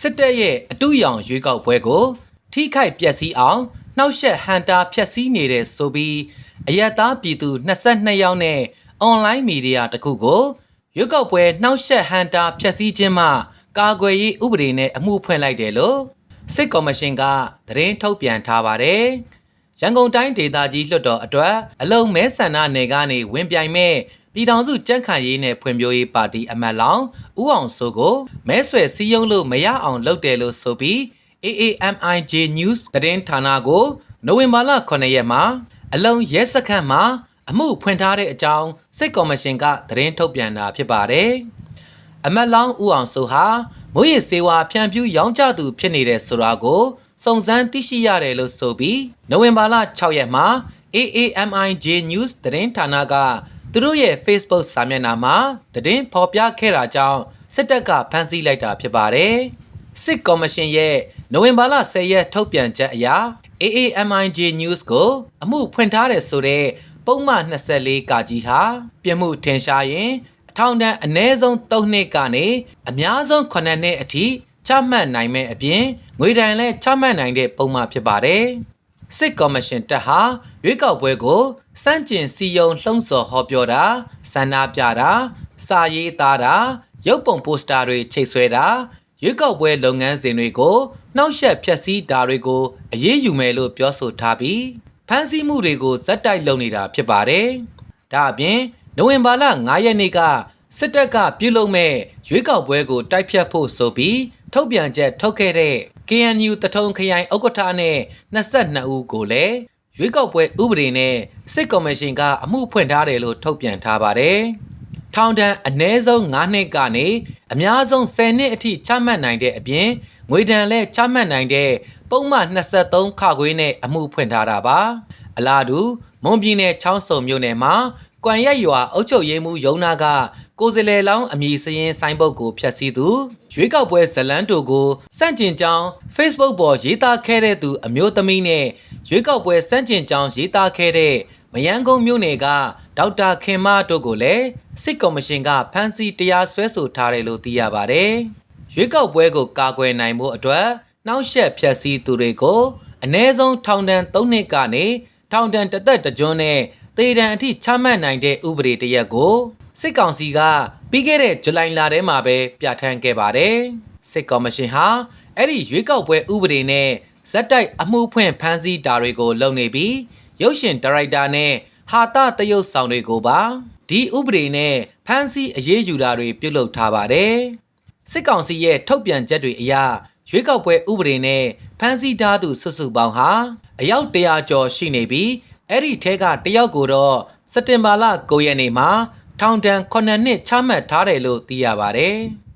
စစ်တပ်ရဲ့အတူရောင်ရွေးကောက်ပွဲကို ထိခိုက်ပျက်စီးအောင်နှောက်ယှက်ဟန်တာဖျက်ဆီးနေတဲ့ဆိုပြီးအယက်သားပြည်သူ22ယောက်နဲ့အွန်လိုင်းမီဒီယာတစ်ခုကိုရွေးကောက်ပွဲနှောက်ယှက်ဟန်တာဖျက်ဆီးခြင်းမှကာကွယ်ရေးဥပဒေနဲ့အမှုဖွင့်လိုက်တယ်လို့စစ်ကော်မရှင်ကသတင်းထုတ်ပြန်ထားပါတယ်။ရန်ကုန်တိုင်းဒေသကြီးလွှတ်တော်အတွက်အလုံမဲဆန္ဒနယ်ကနေဝင်ပြိုင်မဲ့ ပြည်ထောင်စုကြံ့ခိုင်ရေးနဲ့ဖွံ့ဖြိုးရေးပါတီအမတ်လောင်ဦးအောင်စိုးကိုမဲဆွယ်စည်းရုံးလို့မရအောင်လုပ်တယ်လို့ဆိုပြီး AAMIJ News သတင်းဌာနကိုနိုဝင်ဘာလ9ရက်မှာအလုံရဲစခန်းမှာအမှုဖွင့်ထားတဲ့အကြောင်းစစ်ကော်မရှင်ကသတင်းထုတ်ပြန်တာဖြစ်ပါတယ်။အမတ်လောင်းဦးအောင်စိုးဟာမွေးရစေဝါဖြန့်ဖြူးရောင်းချသူဖြစ်နေတဲ့ဆိုတာကိုစုံစမ်းသိရှိရတယ်လို့ဆိုပြီးနိုဝင်ဘာလ6ရက်မှာ AAMIJ News သတင်းဌာနက သူတို့ရဲ့ Facebook စာမျက်နှာမှာသတင်းဖော်ပြခဲ့တာကြောင့်စစ်တပ်ကဖမ်းဆီးလိုက်တာဖြစ်ပါတယ်။စစ်ကော်မရှင်ရဲ့နိုဝင်ဘာလ10ရက်ထုတ်ပြန်ချက်အရ AAMIJ News ကိုအမှုဖွင့်ထားတယ်ဆိုတဲ့ပုံမှန်24ကာကြီးဟာပြမှုထင်ရှားရင်အထောင်ဒဏ်အနည်းဆုံး3နှစ်ကနေအများဆုံး9နှစ်အထိချမှတ်နိုင်မဲ့အပြင်ငွေဒဏ်လည်းချမှတ်နိုင်တဲ့ပုံမှန်ဖြစ်ပါတယ်။ စစ်ကော်မရှင်တပ်ဟာရွေးကောက်ပွဲကိုစန့်ကျင်စီယုံလှုံ့ဆော်ဟောပြောတာဆန္ဒပြတာစာရေးသားတာရုပ်ပုံပိုစတာတွေချိတ်ဆွဲတာရွေးကောက်ပွဲလုပ်ငန်းစဉ်တွေကိုနှောက်ယှက်ဖျက်ဆီးတာတွေကိုအရေးယူမယ်လို့ပြောဆိုထားပြီးဖမ်းဆီးမှုတွေကိုဇက်တိုက်လုပ်နေတာဖြစ်ပါတယ်။ဒါအပြင်နိုဝင်ဘာလ9ရက်နေ့ကစစ်တပ်ကပြုလုပ်မဲ့ရွေးကောက်ပွဲကိုတိုက်ဖြတ်ဖို့ဆိုပြီးထုတ်ပြန်ချက်ထုတ်ခဲ့တဲ့ KNU တထုံခရိုင်ဥက္ကဋ္ဌနဲ့22ဦးကိုလည်းရွေးကောက်ပွဲဥပဒေနဲ့စစ်ကော်မရှင်ကအမှုဖွင့်ထားတယ်လို့ထုတ်ပြန်ထားပါတယ်။ထောင်ဒဏ်အနည်းဆုံး9နှစ်ကနေအများဆုံး10နှစ်အထိချမှတ်နိုင်တဲ့အပြင်ငွေဒဏ်လည်းချမှတ်နိုင်တဲ့ပုံမှန်23ခခွေးနဲ့အမှုဖွင့်ထားတာပါ။အလားတူမွန်ပြည်နယ်ချောင်းစုံမြို့နယ်မှာကွမ်ရက်ရွာအုပ်ချုပ်ရေးမှူးရုံးနာကကိုယ်စလဲလောင်းအမည်စရင်ဆိုင်းဘုတ်ကိုဖျက်ဆီးသူရွေးကောက်ပွဲဇလန်းတို့ကိုစန့်ကျင်ကြောင်း Facebook ပေါ်ရေးသားခဲ့တဲ့သူအမျိုးသမီးနဲ့ရွေးကောက်ပွဲစန့်ကျင်ကြောင်းရေးသားခဲ့တဲ့မယန်းကုန်းမြို့နယ်ကဒေါက်တာခင်မတို့ကိုလည်းစစ်ကော်မရှင်ကဖမ်းဆီးတရားစွဲဆိုထားတယ်လို့သိရပါတယ်။ရွေးကောက်ပွဲကိုကာကွယ်နိုင်မှုအတွက်နှောက်ယှက်ဖျက်ဆီးသူတွေကိုအ ਨੇ ဆုံးထောင်ဒဏ်3နှစ်ကနေထောင်ဒဏ်တစ်သက်တစ်ကျွန်းနဲ့ သေဒဏ်အထိချမှတ်နိုင်တဲ့ဥပဒေတစ်ရပ်ကိုစစ်ကောင်စီကပြီးခဲ့တဲ့ဇူလိုင်လထဲမှာပဲပြဋ္ဌာန်းခဲ့ပါတယ်။စစ်ကော်မရှင်ဟာအဲ့ဒီရွေးကောက်ပွဲဥပဒေနဲ့ဇက်တိုက်အမှုဖွင့်ဖမ်းဆီးတာတွေကိုလုပ်နေပြီးရုပ်ရှင်ဒါရိုက်တာနဲ့ဟာတာတရုတ်ဆောင်တွေကိုပါဒီဥပဒေနဲ့ဖမ်းဆီးအရေးယူတာတွေပြုလုပ်ထားပါတယ်။စစ်ကောင်စီရဲ့ထုတ်ပြန်ချက်တွေအရရွေးကောက်ပွဲဥပဒေနဲ့ဖမ်းဆီးထားသူစုစုပေါင်းဟာအယောက်100ကျော်ရှိနေပြီး အဲ့ဒီထဲကတယောက်ကိုတော့စက်တင်ဘာလ9ရက်နေ့မှာထောင်ဒဏ်9နှစ်ချမှတ်ထားတယ်လို့သိရပါတယ်။